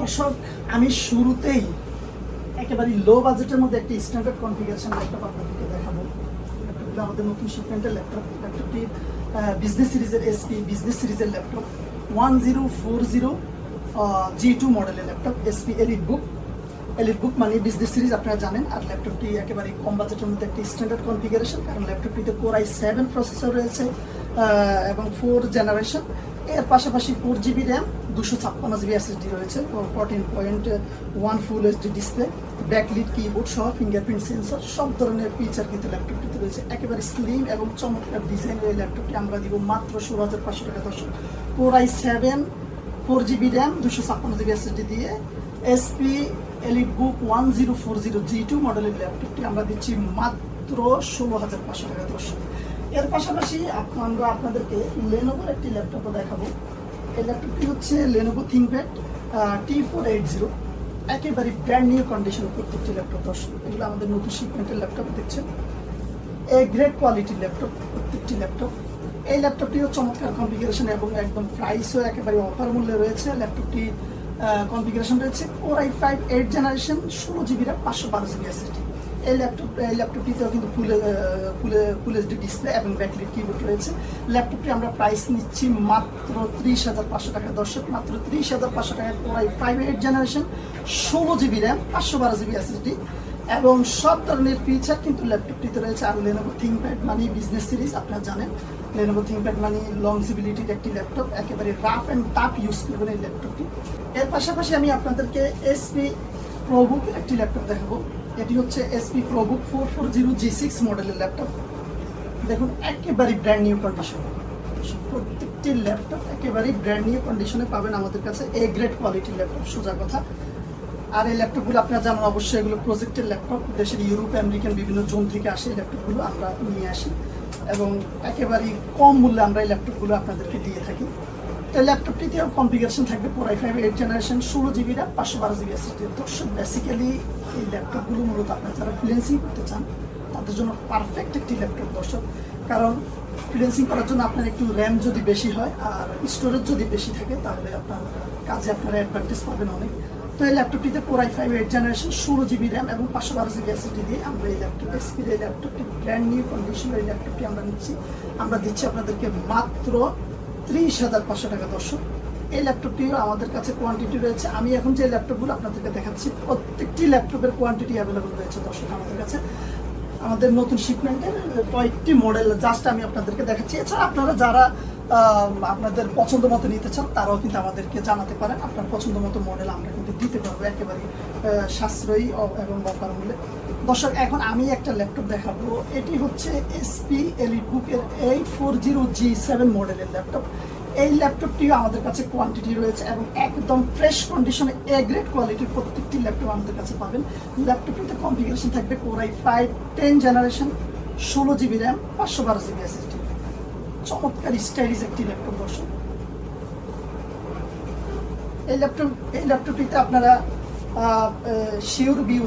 দর্শক, আমি শুরুতেই একেবারে লো বাজেটের মধ্যে একটি স্ট্যান্ডার্ড কনফিগারেশন ল্যাপটপ আপনাদেরকে দেখাবো। ল্যাপটপগুলো আমাদের নতুন শিপমেন্টের ল্যাপটপ ল্যাপটপটি বিজনেস সিরিজের এসপি বিজনেস সিরিজের laptop one zero four zero G two মডেলের laptop HP EliteBook EliteBook মানে বিজনেস সিরিজ আপনারা জানেন। আর ল্যাপটপটি একেবারে কম বাজেটের মধ্যে একটি স্ট্যান্ডার্ড কনফিগারেশন কারণ ল্যাপটপটিতে কোর আই সেভেন প্রসেসর রয়েছে এবং ফোর জেনারেশন এর পাশাপাশি ফোর জিবি র্যাম দুশো ছাপ্পান্ন জিবি এসএসডি রয়েছে fourteen point one full HD display backlit keyboard সহ ফিঙ্গারপ্রিন্ট সেন্সর সব ধরনের ফিচার কিন্তু ল্যাপটপটিতে রয়েছে। একেবারে স্লিম এবং চমৎকার ডিজাইনের এই ল্যাপটপটি আমরা দিব মাত্র ষোলো হাজার পাঁচশো টাকা দর্শক। Core i seven four GB RAM দুশো ছাপ্পান্ন জিবি এসএসডি দিয়ে HP EliteBook one zero four zero G two মডেলের ল্যাপটপটি আমরা দিচ্ছি মাত্র ষোলো হাজার পাঁচশো টাকা দর্শক। এর পাশাপাশি আমরা আপনাদেরকে লেনোভোর একটি ল্যাপটপও দেখাবো। এই ল্যাপটপটি হচ্ছে Lenovo ThinkPad T four eight zero একেবারে ব্র্যান্ড নিউ কন্ডিশন প্রত্যেকটি ল্যাপটপ দর্শক। এগুলো আমাদের নতুন শিপমেন্টের ল্যাপটপ দেখছেন। এ গ্রেট কোয়ালিটির ল্যাপটপ, প্রত্যেকটি ল্যাপটপ। এই ল্যাপটপটিও চমৎকার কনফিগারেশন এবং একদম প্রাইসও একেবারে অফার মূল্যে রয়েছে। ল্যাপটপটি কনফিগারেশন রয়েছে। Or i five eight generation ষোলো জিবি র্যাম পাঁচশো বারো জিবি এসএসডি এই ল্যাপটপ এই ল্যাপটপটিতেও কিন্তু ফুল ফুলে ফুল এইচডি ডিসপ্লে এবং ব্যাটারি কিবোর্ড রয়েছে। ল্যাপটপটি আমরা প্রাইস নিচ্ছি মাত্র ত্রিশ হাজার পাঁচশো টাকা। দর্শক, মাত্র ত্রিশ হাজার পাঁচশো টাকা or i five eight generation ষোলো জিবি র্যাম পাঁচশো বারো জিবি এসএসডি এবং সব ধরনের ফিচার কিন্তু ল্যাপটপটিতে রয়েছে আর লেনোভো থিঙ্কপ্যাড মানে বিজনেস সিরিজ আপনারা জানেন। লেনোভো থিঙ্কপ্যাড মানে লংজিবিলিটির একটি ল্যাপটপ একেবারে রাফ অ্যান্ড টাফ ইউজ করবেন এই ল্যাপটপটি এর পাশাপাশি আমি আপনাদেরকে এসপি প্রোবুকের একটি ল্যাপটপ দেখাবো। এটি হচ্ছে HP ProBook four four zero G six মডেলের ল্যাপটপ দেখুন, একেবারে ব্র্যান্ড নিউ কন্ডিশন প্রত্যেকটি ল্যাপটপ একেবারেই ব্র্যান্ড নিউ কন্ডিশনে পাবেন আমাদের কাছে এ গ্রেড কোয়ালিটির ল্যাপটপ সোজা কথা। আর এই ল্যাপটপগুলো আপনারা জানেন অবশ্যই এগুলো প্রজেক্টের ল্যাপটপ দেশের ইউরোপ আমেরিকান বিভিন্ন জোন থেকে আসে এই ল্যাপটপগুলো আমরা নিয়ে আসি। এবং একেবারেই কম মূল্যে আমরা এই ল্যাপটপগুলো আপনাদেরকে দিয়ে থাকি। তো ল্যাপটপটিতেও কনফিগারেশন থাকবে four i five eight generation ষোলো জিবি র্যাম পাঁচশো বারো জিবি এসএসডি দর্শক বেসিক্যালি এই ল্যাপটপগুলো মূলত আপনারা যারা ফ্রিল্যান্সিং করতে চান, তাদের জন্য পারফেক্ট একটি ল্যাপটপ দর্শক। কারণ ফ্রিল্যান্সিং করার জন্য আপনার একটু র্যাম যদি বেশি হয় আর স্টোরেজ যদি বেশি থাকে, তাহলে আপনার কাজে আপনারা অ্যাডভান্টেজ পাবেন অনেক। তো এই ল্যাপটপটিতে core i five eight generation ষোলো জিবি র্যাম এবং পাঁচশো বারো জিবি এসএসডি দিয়ে আমরা এই ল্যাপটপ এসপির এই ল্যাপটপটি ব্র্যান্ড নিউ কন্ডিশন এই ল্যাপটপটি আমরা নিচ্ছি। আমরা দিচ্ছি আপনাদেরকে মাত্র ত্রিশ হাজার পাঁচশো টাকা দর্শক। এই ল্যাপটপটিও আমাদের কাছে কোয়ান্টিটি রয়েছে। আমি এখন যে ল্যাপটপগুলো আপনাদেরকে দেখাচ্ছি, প্রত্যেকটি ল্যাপটপের কোয়ান্টিটি অ্যাভেলেবল রয়েছে দর্শক আমাদের কাছে। আমাদের নতুন শিপমেন্টের কয়েকটি মডেল জাস্ট আমি আপনাদেরকে দেখাচ্ছি। এছাড়া আপনারা যারা আপনাদের পছন্দ মতো নিতে চান, তারাও কিন্তু আমাদেরকে জানাতে পারেন। আপনার পছন্দ মতো মডেল আমরা কিন্তু দিতে পারব, একেবারে সাশ্রয়ী এবং অফার মূল্যে দর্শক, এখন আমি একটা ল্যাপটপ দেখাবো। এটি হচ্ছে এসপি এলিট বুকের eight four zero G seven মডেলের ল্যাপটপ এই ল্যাপটপটিও আমাদের কাছে কোয়ান্টিটি রয়েছে এবং একদম ফ্রেশ কন্ডিশনে এ গ্রেড কোয়ালিটির প্রত্যেকটি ল্যাপটপ আমাদের কাছে পাবেন। ল্যাপটপটিতে কনফিগারেশন থাকবে core i five ten generation ষোলো জিবি র্যাম পাঁচশো বারো জিবি এসএসডি চমৎকার স্টাইলিশ একটি ল্যাপটপ দর্শক। এই ল্যাপটপ এই ল্যাপটপটিতে আপনারা শিওর ভিউ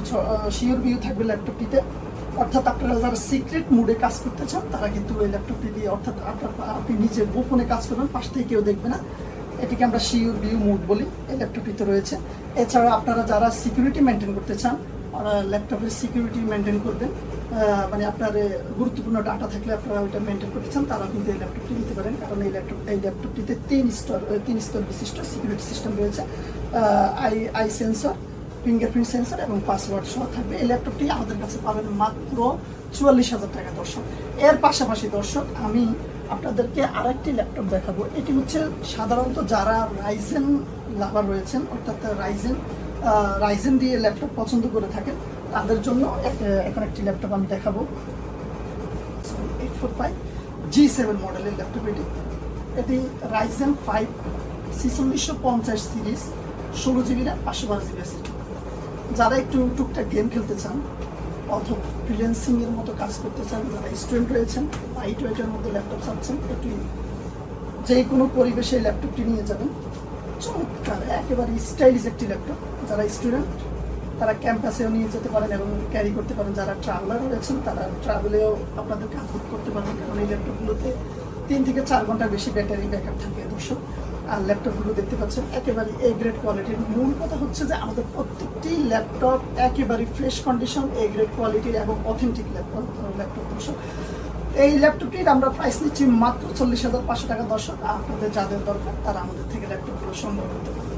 শিওর ভিউ থাকবে ল্যাপটপটিতে। অর্থাৎ আপনারা যারা সিক্রেট মুডে কাজ করতে চান, তারা কিন্তু এই ল্যাপটপটি দিয়ে, অর্থাৎ আপনার আপনি নিজে গোপনে কাজ করবেন পাশ থেকে কেউ দেখবে না। এটিকে আমরা শিওর ভিউ মুড বলি, এই ল্যাপটপটিতে রয়েছে। এছাড়া আপনারা যারা সিকিউরিটি মেনটেন করতে চান ওরা ল্যাপটপের সিকিউরিটি মেনটেন করবেন। মানে আপনার গুরুত্বপূর্ণ ডাটা থাকলে আপনারা ওইটা মেনটেন করতে চান তারা কিন্তু এই ল্যাপটপটি নিতে পারেন, কারণ এই ল্যাপটপ এই ল্যাপটপটিতে তিন স্তর তিন স্তর বিশিষ্ট সিকিউরিটি সিস্টেম রয়েছে I I sensor fingerprint sensor এবং পাসওয়ার্ড সহ থাকবে। এই ল্যাপটপটি আমাদের কাছে পাবেন মাত্র চুয়াল্লিশ হাজার টাকা, দর্শক। এর পাশাপাশি, দর্শক, আমি আপনাদেরকে আরেকটি ল্যাপটপ দেখাবো। এটি হচ্ছে সাধারণত যারা রাইজেন লাভার রয়েছেন, অর্থাৎ রাইজেন রাইজেন দিয়ে ল্যাপটপ পছন্দ করে থাকেন তাদের জন্য এখন একটি ল্যাপটপ আমি দেখাবো। Eight four five G seven মডেলের ল্যাপটপ এটি। এটি রাইজেন ফাইভ ছিচল্লিশশো পঞ্চাশ সিরিজ, ষোলো জিবি র্যাম পাঁচশো বারো জিবি এসএসডি যারা একটু টুকটাক গেম খেলতে চান, অথবা ফ্রিল্যান্সিং এর মতো কাজ করতে চান, যারা স্টুডেন্ট রয়েছেন লাইট ওয়েটের মধ্যে ল্যাপটপ চাচ্ছেন একটু যে কোনো পরিবেশে ল্যাপটপটি নিয়ে যাবেন। চমৎকার, একেবারে স্টাইলিশ একটি ল্যাপটপ, যারা স্টুডেন্ট তারা ক্যাম্পাসেও নিয়ে যেতে পারেন এবং ক্যারি করতে পারেন। যারা ট্রাভেলার রয়েছেন, তারা ট্রাভেলেও আপনাদের কাজ করতে পারেন। কারণ এই ল্যাপটপগুলোতে তিন থেকে চার ঘণ্টার বেশি ব্যাটারি ব্যাকআপ থাকে দর্শক। আর ল্যাপটপগুলো দেখতে পাচ্ছেন, একেবারে এ গ্রেড কোয়ালিটির মূল কথা হচ্ছে যে আমাদের প্রত্যেকটি ল্যাপটপ একেবারে ফ্রেশ কন্ডিশন এ গ্রেড কোয়ালিটির এবং অথেন্টিক ল্যাপটপ ল্যাপটপ দর্শক। এই ল্যাপটপটির আমরা প্রাইস নিচ্ছি মাত্র চল্লিশ হাজার পাঁচশো টাকা দর্শক। আপনাদের যাদের দরকার, তারা আমাদের থেকে ল্যাপটপগুলো সংগ্রহ করতে পারবে